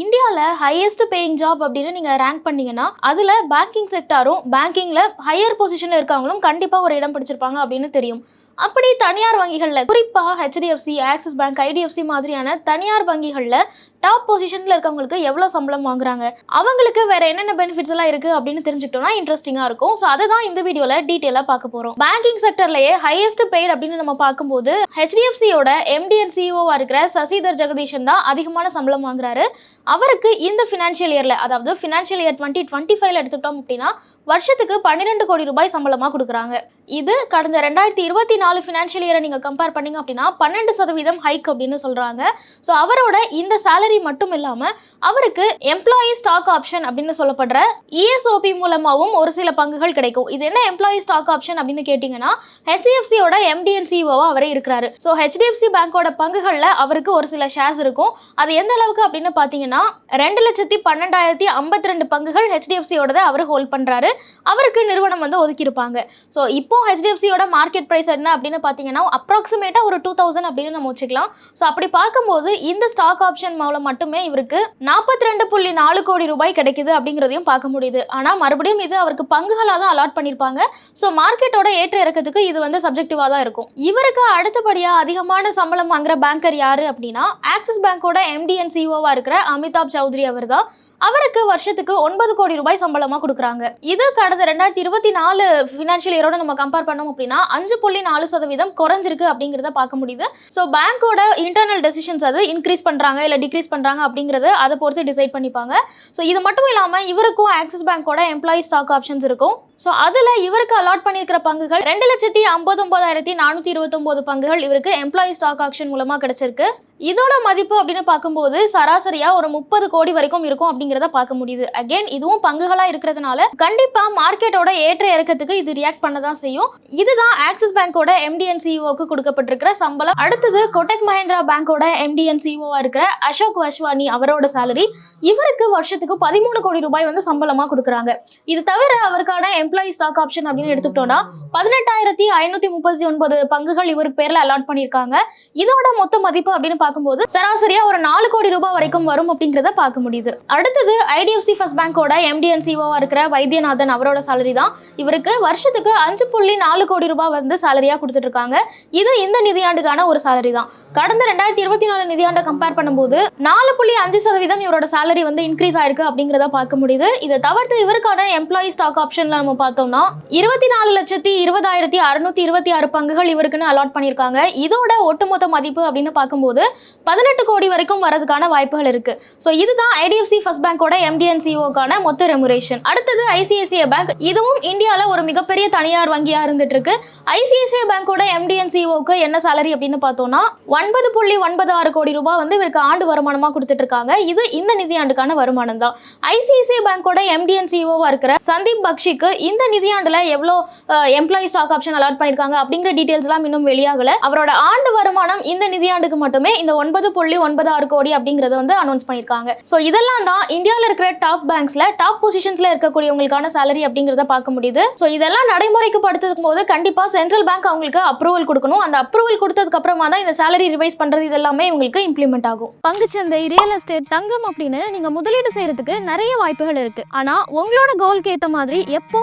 இந்தியாவில் highest paying job அப்படின்னு நீங்கள் ரேங்க் பண்ணீங்கன்னா அதில் பேங்கிங் செக்டாரும் பேங்கிங்கில் ஹையர் பொசிஷனில் இருக்கவங்களும் கண்டிப்பாக ஒரு இடம் பிடிச்சிருப்பாங்க அப்படின்னு தெரியும். அப்படி தனியார் வங்கிகளில் குறிப்பாக ஹெச்டிஎஃப்சி ஆக்சிஸ் பேங்க் ஐடிஎஃப்சி மாதிரியான தனியார் வங்கிகளில் டாப் பொசிஷனில் இருக்கவங்களுக்கு எவ்வளோ சம்பளம் வாங்குறாங்க? அவங்களுக்கு வேற என்னென்ன பெனிஃபிட்ஸ் எல்லாம் இருக்குது அப்படின்னு தெரிஞ்சுக்கிட்டோம்னா இன்ட்ரெஸ்டிங்காக இருக்கும். ஸோ அதை தான் இந்த வீடியோவில் டீட்டெயிலாக பார்க்க போகிறோம் பேங்கிங் செக்டர்லேயே ஹையஸ்ட் பெய்ட் அப்படின்னு நம்ம பார்க்கும்போது ஹெச்டிஎஃப்சியோட எம்டிஎன் சிஓவாக இருக்கிற சசிதர் ஜெகதீஷன் தான் அதிகமான சம்பளம் வாங்குறாரு. அவருக்கு இந்த ஃபினான்ஷியல் இயரில் அதாவது ஃபினான்ஷியல் இயர் டுவெண்ட்டி டுவெண்ட்டி ஃபைவ்ல எடுத்துக்கிட்டோம் அப்படின்னா வருஷத்துக்கு பன்னிரெண்டு கோடி ரூபாய் சம்பளமாக கொடுக்குறாங்க. இது கடந்த ரெண்டாயிரத்தி இருபத்தி நாலு ஃபினான்ஷியல் இயரை நீங்கள் கம்பேர் பண்ணீங்க அப்படின்னா பன்னெண்டு சதவீதம் ஹைக் அப்படின்னு சொல்கிறாங்க ஸோ அவரோட இந்த சேலரி மட்டும் இல்லாமல் அவருக்கு எம்ப்ளாயி ஸ்டாக் ஆப்ஷன் அப்படின்னு சொல்லப்படுற இஎஸ்ஓபி மூலமாகவும் ஒரு சில பங்குகள் கிடைக்கும். இது என்ன எம்ப்ளாயி ஸ்டாக் ஆப்ஷன் அப்படின்னு கேட்டிங்கன்னா ஹெச்டிஎஃப்சியோட எம்டிஎன் சிஓவாக அவரே இருக்கிறாரு. ஸோ ஹெச்டிஎஃப்சி பேங்கோட பங்குகளில் அவருக்கு ஒரு சில ஷேர்ஸ் இருக்கும். அது எந்த அளவுக்கு அப்படின்னு பார்த்தீங்கன்னா ரெண்டு லட்சத்தி பன்னெண்டாயிரத்தி ஐம்பத்தி ரெண்டு பங்குகள் ஹெச்டிஎஃப்சியோட அவர் ஹோல்ட் பண்ணுறாரு அவருக்கு நிறுவனம் வந்து ஒதுக்கியிருப்பாங்க. ஸோ இப்போ ஹெச்டிஎஃப்சியோட மார்க்கெட் ப்ரைஸ் என்ன அப்படின்னு பார்த்தீங்கன்னா அப்ராக்சிமேட்டாக ஒரு டூ தௌசண்ட் அப்படின்னு நம்ம வச்சுக்கலாம். ஸோ அப்படி பார்க்கும்போது இந்த ஸ்டாக் ஆப்ஷன் மூலம் மட்டுமே இவருக்கு நாற்பத்தி ரெண்டு புள்ளி நாலு கோடி ரூபாய் கிடைக்குது அப்படிங்கிறதையும் பார்க்க முடியுது. ஆனால் மறுபடியும் இது அவருக்கு பங்குகளாக தான் அலாட் பண்ணியிருப்பாங்க. ஸோ மார்க்கெட்டோட ஏற்ற இறக்கத்துக்கு இது வந்து சப்ஜெக்டிவாக தான் இருக்கும். இவருக்கு அடுத்தபடியாக அதிகமான சம்பளம் வாங்குற பேங்கர் யாரு அப்படின்னா ஆக்சிஸ் பேங்கோட எம்டிஎன் சிஓவாக இருக்கிற அமிதாப் சௌத்ரி அவர் தான் அவருக்கு வருஷத்துக்கு ஒன்பது கோடி ரூபாய் சம்பளமாக கொடுக்குறாங்க. இது கடந்த ரெண்டாயிரத்தி இருபத்தி நாலு ஃபினான்ஷியல் இயரோட நம்ம கம்பேர் பண்ணோம் அப்படின்னா அஞ்சு புள்ளி நாலு சதவீதம் குறைஞ்சிருக்கு அப்படிங்கிறத பார்க்க முடியுது. ஸோ பேங்க்கோட இன்டர்னல் டெசிஷன்ஸ் அது இன்க்ரீஸ் பண்ணுறாங்க இல்லை டிக்ரீஸ் பண்ணுறாங்க அப்படிங்கிறத அதை பொறுத்து டிசைட் பண்ணிப்பாங்க. ஸோ இது மட்டும் இல்லாமல் இவருக்கும் ஆக்சிஸ் பேங்க்கோட எம்ப்ளாயி ஸ்டாக் ஆப்ஷன்ஸ் இருக்கும். ஸோ அதில் இவருக்கு அலாட் பண்ணியிருக்கிற பங்குகள் ரெண்டு லட்சத்தி ஐம்பத்தொம்போதாயிரத்தி நானூற்றி இருபத்தொம்போது பங்குகள் இவருக்கு எம்ப்ளாயி ஸ்டாக் ஆக்ஷன் மூலமாக கிடைச்சிருக்கு. இதோட மதிப்பு அப்படின்னு பார்க்கும்போது சராசரியாக ஒரு முப்பது கோடி வரைக்கும் இருக்கும் அப்படிங்கிறத பார்க்க முடியுது. அகைன் இதுவும் பங்குகளாக இருக்கிறதுனால கண்டிப்பாக மார்க்கெட்டோட ஏற்ற இறக்கத்துக்கு இது ரியாக்ட் பண்ண தான் செய்யும். இதுதான் ஆக்சிஸ் பேங்கோட எம்டிஎன் சிஓக்கு கொடுக்கப்பட்டிருக்கிற சம்பளம். அடுத்தது கொட்டக் மஹேந்திரா பேங்கோட எம்டிஎன் சிஓவா இருக்கிற அசோக் வஷ்வானி அவரோட சேலரி இவருக்கு வருஷத்துக்கு பதிமூணு கோடி ரூபாய் வந்து சம்பளமாக கொடுக்குறாங்க. இது தவிர அவருக்கான எம்ப்ளாயி ஸ்டாக் ஆப்ஷன் அப்படின்னு எடுத்துக்கிட்டோம்னா பதினெட்டாயிரத்தி ஐநூத்தி முப்பத்தி ஒன்பது பங்குகள் இவருக்கு பேர்ல அலாட் பண்ணியிருக்காங்க. இதோட மொத்த மதிப்பு அப்படின்னு பார்க்கும்போது சராசரியா ஒரு நாலு கோடி ரூபாய் வரைக்கும் வரும் அப்படிங்கிறத பார்க்க முடியுது. அடுத்தது ஐடிஎஃப்சி ஃபர்ஸ்ட் பேங்கோட எம்டிஎன் சிஓவா இருக்கிற வைத்தியநாதன் அவரோட சேலரி தான். இவருக்கு வருஷத்துக்கு அஞ்சு புள்ளி நாலு கோடி ரூபாய் வந்து சேலரியா கொடுத்துட்டு இருக்காங்க இது இந்த நிதியாண்டுக்கான ஒரு சேலரி தான். கடந்த ரெண்டாயிரத்தி இருபத்தி நாலு நிதியாண்டை கம்பேர் பண்ணும்போது நாலு புள்ளி அஞ்சு சதவீதம் இவரோட சேலரி வந்து இன்க்ரீஸ் ஆயிருக்கு அப்படிங்கிறத பார்க்க முடியுது. இதை தவிர்த்து இவருக்கான எம்ப்ளாயி ஸ்டாக் ஆப்ஷன்ல நம்ம பார்த்தோம்னா இருபத்தி நாலு லட்சத்தி இருபதாயிரத்தி அறுநூத்தி இருபத்தி ஆறு பங்குகள் இவருக்குன்னு அலாட் பண்ணியிருக்காங்க. இதோட ஒட்டுமொத்த மதிப்பு அப்படின்னு பார்க்கும்போது பதினெட்டு கோடி வரைக்கும் வரதுக்கான வாய்ப்புகள் இருக்கு. ஸோ இதுதான் ஐடிஎஃப்சி ஃபர்ஸ்ட் பேங்கோட எம்டிஎன் சிஓக்கான மொத்த ரெமுரேஷன் அடுத்தது ஐசிஐசிஐ பேங்க் இதுவும் இந்தியாவில் ஒரு மிகப்பெரிய தனியார் வங்கியாக இருந்துட்டு இருக்கு ஐசிஐசிஐ பேங்கோட எம்டிஎன் சிஓக்கு என்ன சேலரி அப்படின்னு பார்த்தோம்னா ஒன்பது புள்ளி ஒன்பது ஆறு கோடி ரூபாய் வந்து இவருக்கு ஆண்டு வருமானமாக கொடுத்துட்டு இருக்காங்க இது இந்த நிதியாண்டுக்கான வருமானம் தான். ஐசிஐசிஐ பேங்கோட எம்டிஎன்சிஓவாக இருக்கிற சந்தீப் பக்ஷிக்கு இந்த நிதியாண்டுல எவ்வளோ எம்ப்ளாயி ஸ்டாக் ஆப்ஷன் அலாட் பண்ணியிருக்காங்க அப்படிங்கிற டீட்டெயில்ஸ் எல்லாம் இன்னும் வெளியாகல. அவரோட ஆண்டு வருமானம் இந்த நிதியாண்டுக்கு மட்டுமே இந்த ஒன்பது புள்ளி ஒன்பது ஆறு கோடி அப்படிங்கறத வந்து அனௌன்ஸ் பண்ணியிருக்காங்க ஸோ இதெல்லாம் தான் இந்தியாவில் இருக்கிற டாப் பேங்க்ஸ்ல டாப் பொசிஷன்ஸ்ல இருக்கக்கூடியவங்களுக்கான சேலரி அப்படிங்கிறத பார்க்க முடியுது. ஸோ இதெல்லாம் நடைமுறைக்கு படுத்துக்கும் போது கண்டிப்பா சென்ட்ரல் பேங்க் அவங்களுக்கு அப்ரூவல் கொடுக்கணும். அந்த அப்ரூவல் கொடுத்ததுக்கு அப்புறமா தான் இந்த சேலரி ரிவைஸ் பண்றது இதெல்லாமே இவங்களுக்கு இம்ப்ளிமெண்ட் ஆகும். பங்குச்சந்தை ரியல் எஸ்டேட் தங்கம் அப்படின்னு நீங்க முதலீடு செய்யறதுக்கு நிறைய வாய்ப்புகள் இருக்கு. ஆனா உங்களோட கோல்க்கு ஏத்த மாதிரி எப்போ